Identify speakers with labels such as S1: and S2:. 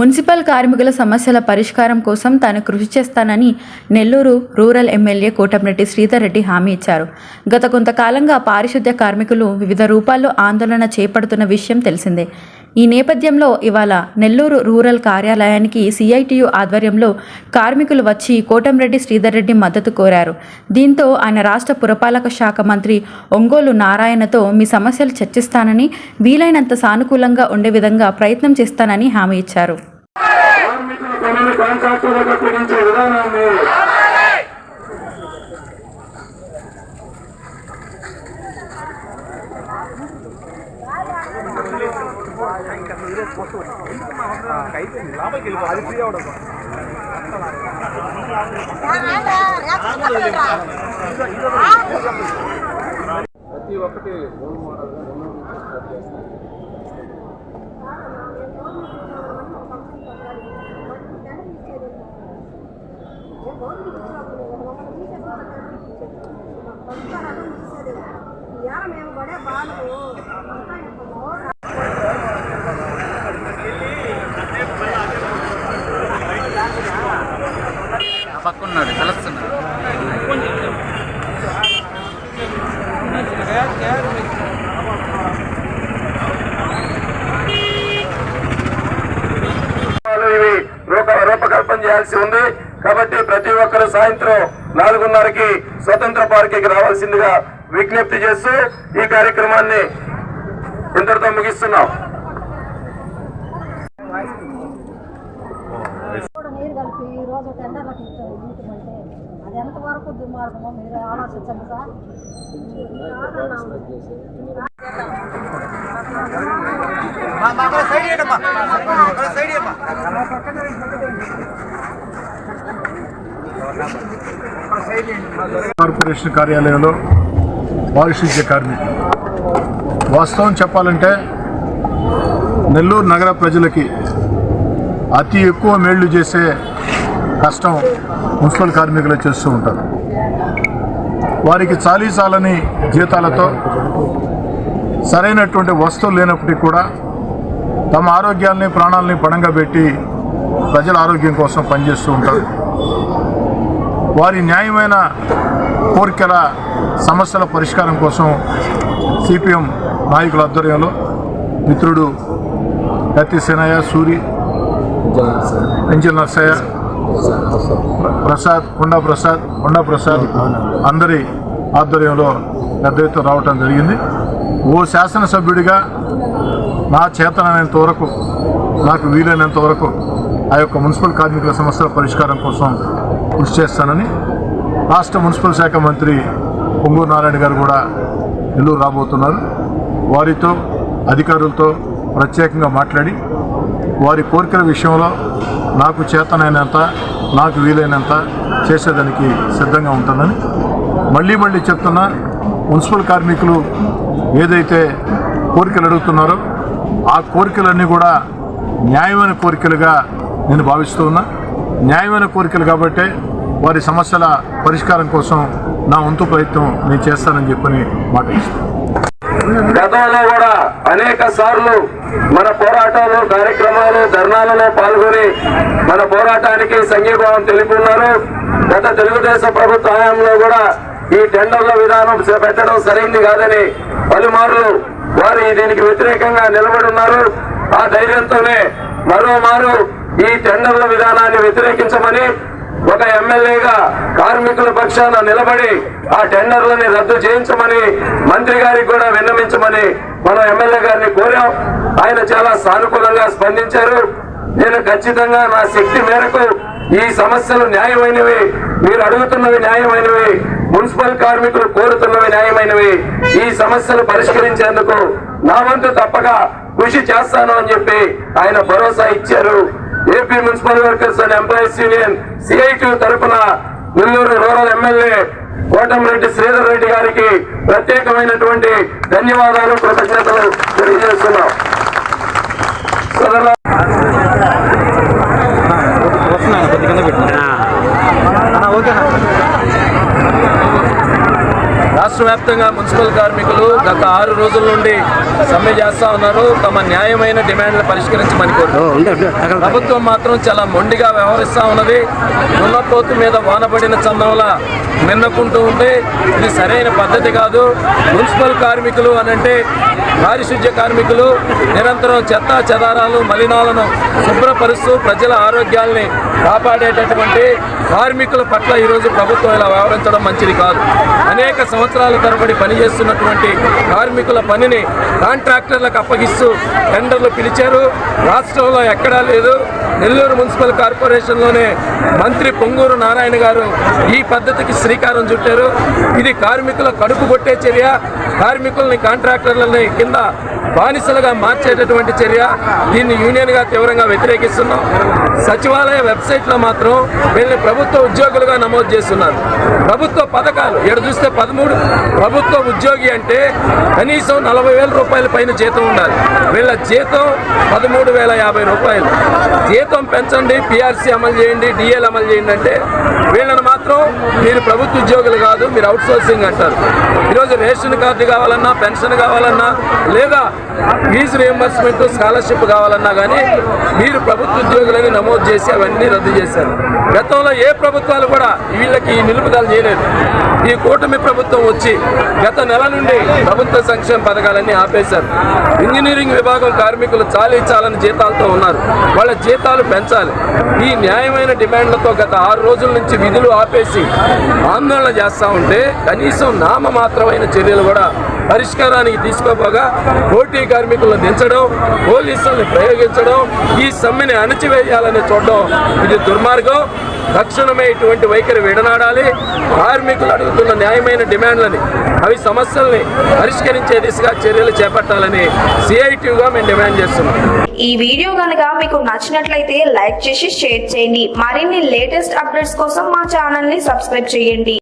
S1: Municipal కార్మికుల సమస్యల పరిష్కారం కోసం తాను కృషి చేస్తానని నెల్లూరు రూరల్ ఎమ్మెల్యే కోటమిరెడ్డి శ్రీధర్ రెడ్డి హామీ ఇచ్చారు. గత కొంతకాలంగా పారిశుద్ధ్య కార్మికులు వివిధ రూపాల్లో ఆందోళన చేపడుతున్న విషయం తెలిసిందే. ఈ నేపథ్యంలో ఇవాళ నెల్లూరు రూరల్ కార్యాలయానికి సిఐటియు ఆధ్వర్యంలో కార్మికులు వచ్చి కోటంరెడ్డి శ్రీధర్ రెడ్డి మద్దతు కోరారు. దీంతో ఆయన రాష్ట్ర పురపాలక శాఖ మంత్రి ఒంగోలు నారాయణతో మీ సమస్యలు చర్చిస్తానని వీలైనంత సానుకూలంగా ఉండే విధంగా ప్రయత్నం చేస్తానని హామీ ఇచ్చారు.
S2: కార్మికుల పనులు కాంట్రాక్టులకు ప్రతి ఒక్కటి రోల్ మోడల్గా నెల్లూరు నుంచి స్టార్ట్
S3: మేము పడే బాధలు అంతా ఇప్పుడు
S4: ఆ పక్క ఉన్నాడు కలుస్తున్నాడు
S2: రూపకల్పన చేయాల్సి ఉంది. కాబట్టి ప్రతి ఒక్కరు సాయంత్రం నాలుగున్నరకి స్వతంత్ర పార్టీకి రావాల్సిందిగా విజ్ఞప్తి చేస్తూ ఈ కార్యక్రమాన్ని ఇంతటితో ముగిస్తున్నాం.
S3: నీరు కలిపి రోజు టెండర్లకు ఎంతవరకు దుర్మార్గమో మీరు ఆలోచించండి సార్.
S5: కార్పొరేషన్ కార్యాలయంలో పారిశుద్ధ్య కార్మికులు. వాస్తవం చెప్పాలంటే నెల్లూరు నగర ప్రజలకి అతి ఎక్కువ మేళ్ళు చేసే కష్టం మున్సిపల్ కార్మికులు చేస్తూ ఉంటారు. వారికి చాలీసాలని జీతాలతో సరైనటువంటి వస్తువులు లేనప్పటికీ కూడా తమ ఆరోగ్యాల్ని ప్రాణాలని పణంగా పెట్టి ప్రజల ఆరోగ్యం కోసం పనిచేస్తూ ఉంటారు. వారి న్యాయమైన కోరికల సమస్యల పరిష్కారం కోసం సిపిఎం నాయకుల ఆధ్వర్యంలో మిత్రుడు కత్తి సేనయ్య సూరి పెంచల్ నర్సయ్య ప్రసాద్. కొండా ప్రసాద్ కొండా ప్రసాద్ అందరి ఆధ్వర్యంలో పెద్ద ఎత్తున రావటం జరిగింది. ఓ శాసనసభ్యుడిగా నా చేతనైనంత వరకు నాకు వీలైనంత వరకు ఆ యొక్క మున్సిపల్ కార్మికుల సమస్యల పరిష్కారం కోసం కృషి చేస్తానని రాష్ట్ర మున్సిపల్ శాఖ మంత్రి పొంగూరు నారాయణ గారు కూడా నెల్లూరు రాబోతున్నారు. వారితో అధికారులతో ప్రత్యేకంగా మాట్లాడి వారి కోరికల విషయంలో నాకు చేతనైనంత నాకు వీలైనంత చేసేదానికి సిద్ధంగా ఉంటుందని మళ్ళీ మళ్ళీ చెప్తున్నా మున్సిపల్ కార్మికులు ఏదైతే కోరికలు అడుగుతున్నారో ఆ కోరికలన్నీ కూడా న్యాయమైన కోరికలుగా నేను భావిస్తూ ఉన్నా. న్యాయమైన కోరికలు కాబట్టి వారి సమస్యల పరిష్కారం కోసం నా వంతు ప్రయత్నం నేను చేస్తానని చెప్పని మాట ఇస్తాను
S2: గతంలో కూడా అనేక సార్లు మన పోరాటాలు కార్యక్రమాలు ధర్నాలలో పాల్గొని మన పోరాటానికి సంఘీభావం తెలుపున్నారు. గత తెలుగుదేశం ప్రభుత్వ హయాంలో కూడా ఈ టెండర్ల విధానం పెట్టడం సరైంది కాదని పలుమార్లు వారు దీనికి వ్యతిరేకంగా నిలబడి ఉన్నారు. ఆ ధైర్యంతోనే మరోమారు ఈ టెండర్ల విధానాన్ని వ్యతిరేకించమని ఒక ఎమ్మెల్యేగా కార్మికుల పక్షాన నిలబడి ఆ టెండర్లని రద్దు చేయించమని మంత్రి గారికి కూడా విన్నవించమని మనం ఎమ్మెల్యే గారిని కోరాం. ఆయన చాలా సానుకూలంగా స్పందించారు. నేను ఖచ్చితంగా నా శక్తి మేరకు ఈ సమస్యలు న్యాయమైనవి మీరు అడుగుతున్నవి న్యాయమైనవి మున్సిపల్ కార్మికులు కోరుతున్నవి న్యాయమైనవి ఈ సమస్యలు పరిష్కరించేందుకు నా వంతు తప్పక కృషి చేస్తాను అని చెప్పి ఆయన భరోసా ఇచ్చారు. AP municipal workers and employees union CIT తరఫున నెల్లూరు రూరల్ ఎమ్మెల్యే కోటంరెడ్డి శ్రీధర్ రెడ్డి గారికి ప్రత్యేకమైనటువంటి ధన్యవాదాలు కృతజ్ఞతలు తెలియజేస్తున్నాం.
S4: ఓకేనా?
S5: రాష్ట్ర
S2: వ్యాప్తంగా మున్సిపల్ కార్మికులు గత ఆరు రోజుల నుండి సమ్మె చేస్తా ఉన్నారు. తమ న్యాయమైన డిమాండ్లు పరిష్కరించమని కోరుతున్నారు ప్రభుత్వం మాత్రం చాలా మొండిగా వ్యవహరిస్తా ఉన్నది. ఉన్నపోతు మీద వానబడిన చందంలా మిన్నకుంటూ ఉంటే ఇది సరైన పద్ధతి కాదు. మున్సిపల్ కార్మికులు అని అంటే పారిశుద్ధ్య కార్మికులు నిరంతరం చెత్త చెదారాలు మలినాలను శుభ్రపరుస్తూ ప్రజల ఆరోగ్యాల్ని కాపాడేటటువంటి కార్మికుల పట్ల ఈరోజు ప్రభుత్వం ఇలా వ్యవహరించడం మంచిది కాదు. అనేక సంవత్సరాల తరబడి పనిచేస్తున్నటువంటి కార్మికుల పనిని కాంట్రాక్టర్లకు అప్పగిస్తూ టెండర్లు పిలిచారు. రాష్ట్రంలో ఎక్కడా లేదు. నెల్లూరు మున్సిపల్ కార్పొరేషన్లోనే మంత్రి పొంగూరు నారాయణ గారు ఈ పద్ధతికి శ్రీకారం చుట్టారు. ఇది కార్మికుల కడుపు కొట్టే చర్య కార్మికుల్ని కాంట్రాక్టర్లని కింద బానిసలుగా మార్చేటటువంటి చర్య. దీన్ని యూనియన్గా తీవ్రంగా వ్యతిరేకిస్తున్నాం. సచివాలయ వెబ్సైట్లో మాత్రం వీళ్ళని ప్రభుత్వ ఉద్యోగులుగా నమోదు చేస్తున్నారు. ప్రభుత్వ పథకాలు ఎక్కడ చూస్తే పదమూడు. ప్రభుత్వ ఉద్యోగి అంటే కనీసం నలభై వేల రూపాయల పైన జీతం ఉండాలి. వీళ్ళ జీతం పదమూడు వేల యాభై రూపాయలు. జీతం పెంచండి పిఆర్సీ అమలు చేయండి డిఎల్ అమలు చేయండి అంటే వీళ్ళని మాత్రం మీరు ప్రభుత్వ ఉద్యోగులు కాదు మీరు అవుట్ సోర్సింగ్ అంటారు. ఈరోజు రేషన్ కార్డు కావాలన్నా పెన్షన్ కావాలన్నా లేదా ఫీజు రియంబర్స్మెంట్ స్కాలర్షిప్ కావాలన్నా కానీ మీరు ప్రభుత్వ ఉద్యోగులని నమోదు చేసి అవన్నీ రద్దు చేశారు. గతంలో ఏ ప్రభుత్వాలు కూడా వీళ్ళకి ఈ నిలుపుదల చేయలేదు. ఈ కూటమి ప్రభుత్వం వచ్చి గత నెల నుండి ప్రభుత్వ సంక్షేమ పథకాలన్నీ ఆపేశారు. ఇంజనీరింగ్ విభాగం కార్మికులు చాలీ చాలని జీతాలతో ఉన్నారు. వాళ్ళ జీతాలు పెంచాలి. ఈ న్యాయమైన డిమాండ్లతో గత ఆరు రోజుల నుంచి విధులు ఆపేసి ఆందోళన చేస్తూ ఉంటే కనీసం నామమాత్రమైన చర్యలు కూడా పరిష్కారానికి తీసుకోపోగా పోటీ కార్మికులను దించడం పోలీసులను ప్రయోగించడం ఈ సమ్మెని అణచివేయాలని చూడడం ఇది దుర్మార్గం. తక్షణమే ఇటువంటి వైఖరి విడనాడాలి. కార్మికులు అడుగుతున్న న్యాయమైన డిమాండ్లని అవి సమస్యల్ని పరిష్కరించే దిశగా చర్యలు చేపట్టాలని సిఐటిగా మేము డిమాండ్ చేస్తున్నాం.
S6: ఈ వీడియో కనుక మీకు నచ్చినట్లయితే లైక్ చేసి షేర్ చేయండి. మరిన్ని లేటెస్ట్ అప్డేట్స్ కోసం మా ఛానల్ని సబ్స్క్రైబ్ చేయండి.